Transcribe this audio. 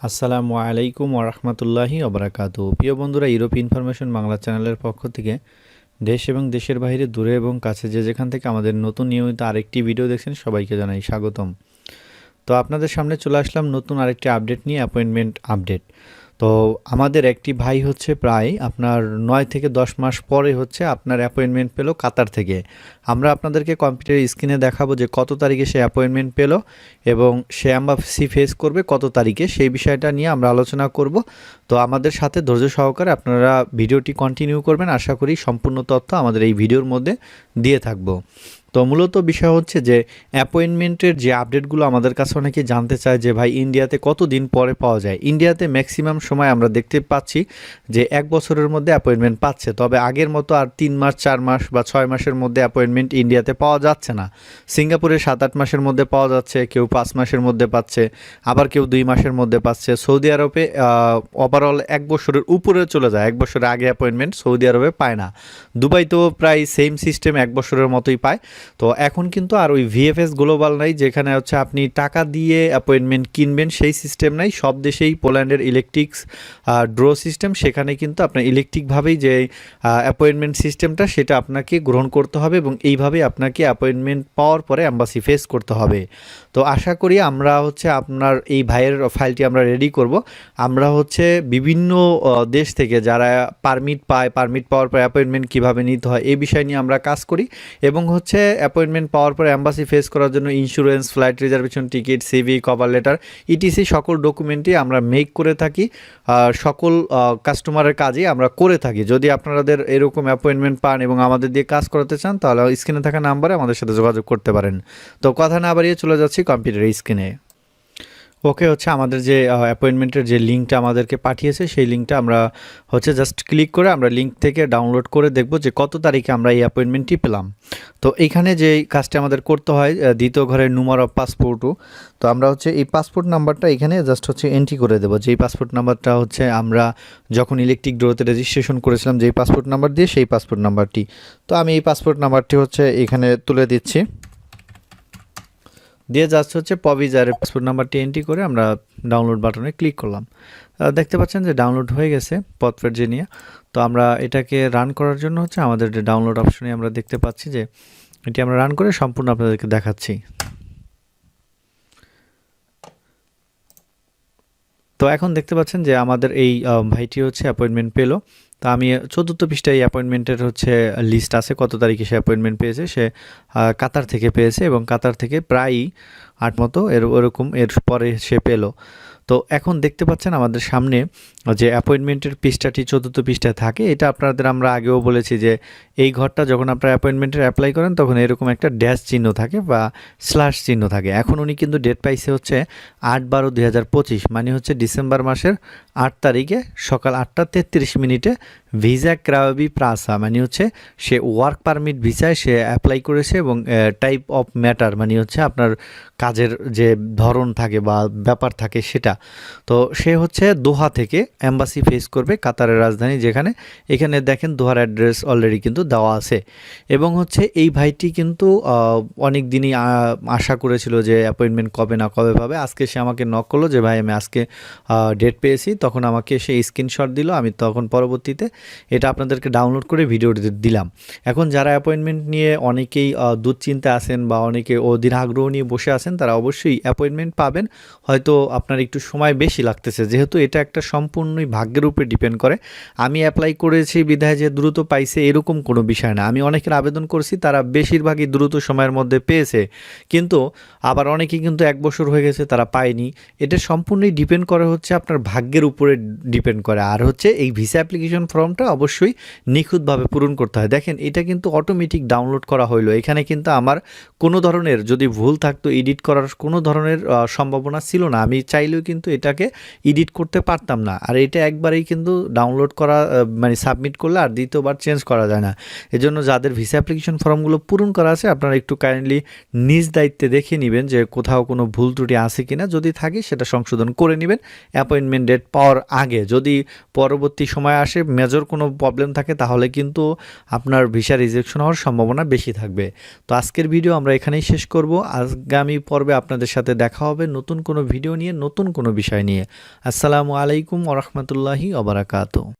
আসসালামু আলাইকুম ওরহমতুল্লাহি অবরাকাত প্রিয় বন্ধুরা ইউরোপ ইনফরমেশন বাংলা চ্যানেলের পক্ষ থেকে দেশ এবং দেশের বাইরে, দূরে এবং কাছে যে যেখান থেকে আমাদের নতুন নিয়মিত আরেকটি ভিডিও দেখছেন, সবাইকে জানাই স্বাগতম। তো আপনাদের সামনে চলে আসলাম নতুন আরেকটি আপডেট নিয়ে অ্যাপয়েন্টমেন্ট আপডেট তো আমাদের একটি ভাই হচ্ছে প্রায় আপনার নয় থেকে দশ মাস পরে হচ্ছে আপনার অ্যাপয়েন্টমেন্ট পেল কাতার থেকে। আমরা আপনাদেরকে কম্পিউটার স্ক্রিনে দেখাবো যে কত তারিখে সে অ্যাপয়েন্টমেন্ট পেল এবং সে অ্যাম্বাসি ফেস করবে কত তারিখে, সেই বিষয়টা নিয়ে আমরা আলোচনা করব। তো আমাদের সাথে ধৈর্য সহকারে আপনারা ভিডিওটি কন্টিনিউ করবেন। আশা করি সম্পূর্ণ তথ্য আমাদের এই ভিডিওর মধ্যে দিয়ে থাকব। তো মূলত বিষয় হচ্ছে যে অ্যাপয়েন্টমেন্টের যে আপডেটগুলো আমাদের কাছে অনেকে জানতে চায় যে, ভাই ইন্ডিয়াতে কত দিন পরে পাওয়া যায়? ইন্ডিয়াতে ম্যাক্সিমাম সময় আমরা দেখতে পাচ্ছি যে, এক বছরের মধ্যে অ্যাপয়েন্টমেন্ট পাচ্ছে। তবে আগের মতো আর তিন মাস, চার মাস বা ছয় মাসের মধ্যে অ্যাপয়েন্টমেন্ট ইন্ডিয়াতে পাওয়া যাচ্ছে না। সিঙ্গাপুরে সাত আট মাসের মধ্যে পাওয়া যাচ্ছে, কেউ পাঁচ মাসের মধ্যে পাচ্ছে, আবার কেউ দুই মাসের মধ্যে পাচ্ছে। সৌদি আরবে ওভারঅল এক বছরের উপরে চলে যায়, এক বছরের আগে অ্যাপয়েন্টমেন্ট সৌদি আরবে পায় না। দুবাইতেও প্রায় সেম সিস্টেম এক বছরের মতোই পায়। তো এখন কিন্তু আর ওই ভিএফএস গ্লোবাল নাই, যেখানে হচ্ছে আপনি টাকা দিয়ে অ্যাপয়েন্টমেন্ট কিনবেন, সেই সিস্টেম নাই। সব দেশেই পোল্যান্ডের ইলেকট্রিক্স ড্র সিস্টেম সেখানে কিন্তু আপনার ইলেকট্রিকভাবেই যে অ্যাপয়েন্টমেন্ট সিস্টেমটা সেটা আপনাকে গ্রহণ করতে হবে এবং এইভাবে আপনাকে অ্যাপয়েন্টমেন্ট পাওয়ার পরে অ্যাম্বাসি ফেস করতে হবে। তো আশা করি আমরা হচ্ছে আপনার এই ভাইয়ের ফাইলটি আমরা রেডি করব। আমরা হচ্ছে বিভিন্ন দেশ থেকে যারা পারমিট পায় পারমিট পাওয়ার পর অ্যাপয়েন্টমেন্ট কীভাবে নিতে হয়, এই বিষয় নিয়ে আমরা কাজ করি। এবং হচ্ছে অ্যাপয়েন্টমেন্ট পাওয়ার পর অ্যাম্বাসি ফেস করার জন্য insurance flight reservation ticket CV cover letter ETC সকল ডকুমেন্টই আমরা মেক করে থাকি। সকল কাস্টমারের কাজই আমরা করে থাকি। যদি আপনাদের এরকম অ্যাপয়েন্টমেন্ট পান এবং আমাদের দিয়ে কাজ করাতে চান, তাহলে স্ক্রিনে থাকা নাম্বারে আমাদের সাথে যোগাযোগ করতে পারেন। তো কথা না বাড়িয়ে চলে যাচ্ছি কম্পিউটার স্ক্রিনে ওকে হচ্ছে আমাদের যে অ্যাপয়েন্টমেন্টের যে লিঙ্কটা আমাদেরকে পাঠিয়েছে, সেই লিঙ্কটা আমরা হচ্ছে জাস্ট ক্লিক করে আমরা লিঙ্ক থেকে ডাউনলোড করে দেখব যে কত তারিখে আমরা এই অ্যাপয়েন্টমেন্টটি পেলাম। তো এইখানে যে কাজটা আমাদের করতে হয় দ্বিতীয় ঘরের নুমার অফ পাসপোর্টও তো আমরা হচ্ছে এই পাসপোর্ট নাম্বারটা এখানে জাস্ট হচ্ছে এন্ট্রি করে দেবো। যেই পাসপোর্ট নাম্বারটা হচ্ছে আমরা যখন ইলেকট্রিক ড্রোতে রেজিস্ট্রেশন করেছিলাম, যেই পাসপোর্ট নাম্বার দিয়ে সেই পাসপোর্ট নাম্বারটি তো আমি এই পাসপোর্ট নাম্বারটি হচ্ছে এখানে তুলে দিচ্ছি। দিয়ে যাচ্ছে হচ্ছে পভিজারের পাসপোর্ট নাম্বারটি এন্ট্রি করে আমরা ডাউনলোড বাটনে ক্লিক করলাম। দেখতে পাচ্ছেন যে ডাউনলোড হয়ে গেছে পথফের যে নিয়ে তো আমরা এটাকে রান করার জন্য হচ্ছে আমাদের যে ডাউনলোড অপশনে আমরা দেখতে পাচ্ছি যে এটি আমরা রান করে সম্পূর্ণ আপনাদেরকে দেখাচ্ছি। তো এখন দেখতে পাচ্ছেন যে আমাদের এই ভাইটি হচ্ছে অ্যাপয়েন্টমেন্ট পেল। তো আমি চতুর্থ পৃষ্ঠায় অ্যাপয়েন্টমেন্টের হচ্ছে লিস্ট আছে, কত তারিখে সে অ্যাপয়েন্টমেন্ট পেয়েছে, সে কাতার থেকে পেয়েছে এবং কাতার থেকে প্রায়ই আট মতো এর, ওরকম এর পরে সে পেল। তো এখন দেখতে পাচ্ছেন আমাদের সামনে যে অ্যাপয়েন্টমেন্টের পৃষ্ঠাটি, চতুর্থ পৃষ্ঠায় থাকে। এটা আপনাদের আমরা আগেও বলেছি যে এই ঘরটা যখন আপনারা অ্যাপয়েন্টমেন্টের অ্যাপ্লাই করেন, তখন এরকম একটা ড্যাশ চিহ্ন থাকে বা স্ল্যাশ চিহ্ন থাকে। এখন উনি কিন্তু ডেট পাইছে হচ্ছে আট বারো দুই মানে হচ্ছে ডিসেম্বর মাসের আট তারিখে সকাল আটটা তেত্রিশ মিনিটে ভিসা ক্রাবি প্রাসা মানে হচ্ছে সে ওয়ার্ক পারমিট ভিসায় সে অ্যাপ্লাই করেছে এবং টাইপ অফ ম্যাটার মানে হচ্ছে আপনার কাজের যে ধরন থাকে বা ব্যাপার থাকে সেটা। তো সে হচ্ছে দোহা থেকে অ্যাম্বাসি ফেস করবে কাতারের রাজধানী যেখানে। এখানে দেখেন দোহার অ্যাড্রেস অলরেডি কিন্তু দেওয়া আছে। এবং হচ্ছে এই ভাইটি কিন্তু অনেক দিনই আশা করেছিল যে অ্যাপয়েন্টমেন্ট কবে না কবে পাবে। আজকে সে আমাকে নক করল যে, ভাই, আমি আজকে ডেট পেয়েছি। তখন আমাকে সে স্ক্রিনশট দিল। আমি তখন পরবর্তীতে এটা আপনাদেরকে ডাউনলোড করে ভিডিও দিলাম। এখন যারা অ্যাপয়েন্টমেন্ট নিয়ে অনেকেই দুশ্চিন্তা আছেন বা অনেকে অধীর আগ্রহ নিয়ে বসে আছেন, তারা অবশ্যই অ্যাপয়েন্টমেন্ট পাবেন। হয়তো আপনার একটু সময় বেশি লাগতেছে। যেহেতু এটা একটা সম্পূর্ণই ভাগ্যের উপরে ডিপেন্ড করে। আমি অ্যাপ্লাই করেছি বিধায় যে দ্রুত পাইছে এরকম কোনো বিষয় না। আমি অনেকের আবেদন করছি, তারা বেশিরভাগই দ্রুত সময়ের মধ্যে পেয়েছে। কিন্তু আবার অনেকে কিন্তু এক বছর হয়ে গেছে, তারা পায়নি। এটা সম্পূর্ণই ডিপেন্ড করে হচ্ছে আপনার ভাগ্যের উপরে ডিপেন্ড করে। আর হচ্ছে এই ভিসা অ্যাপ্লিকেশন ফর্মটা অবশ্যই নিখুঁতভাবে পূরণ করতে হয়। দেখেন, এটা কিন্তু অটোমেটিক ডাউনলোড করা হইল। এখানে কিন্তু আমার কোনো ধরনের যদি ভুল থাকতো এডিট করার কোনো ধরনের সম্ভাবনা ছিল না। আমি চাইলেও কিন্তু এটাকে এডিট করতে পারতাম না। আর এটা একবারেই কিন্তু ডাউনলোড করা মানে সাবমিট করলে আর দ্বিতীয়বার চেঞ্জ করা যায় না। এজন্য যাদের ভিসা অ্যাপ্লিকেশন ফর্মগুলো পূরণ করা আছে, আপনারা একটু কাইন্ডলি নিজ দায়িত্বে দেখে নেবেন যে কোথাও কোনো ভুল ত্রুটি আছে কিনা। যদি থাকে, সেটা সংশোধন করে নেবেন। অ্যাপয়েন্টমেন্ট ডেট পাওয়ার আগে। যদি পরবর্তী সময় আসে মেজর কোনো প্রবলেম থাকে, তাহলে কিন্তু আপনার ভিসা রিজেকশন হওয়ার সম্ভাবনা বেশি থাকবে। তো আজকের ভিডিও আমরা এখানেই শেষ করব। আগামী পর্বে আপনাদের সাথে দেখা হবে নতুন কোনো ভিডিও নিয়ে, নতুন কোনো বিষয় নিয়ে। আসসালামু আলাইকুম ওরহমতুল্লাহি ওবরাকাতু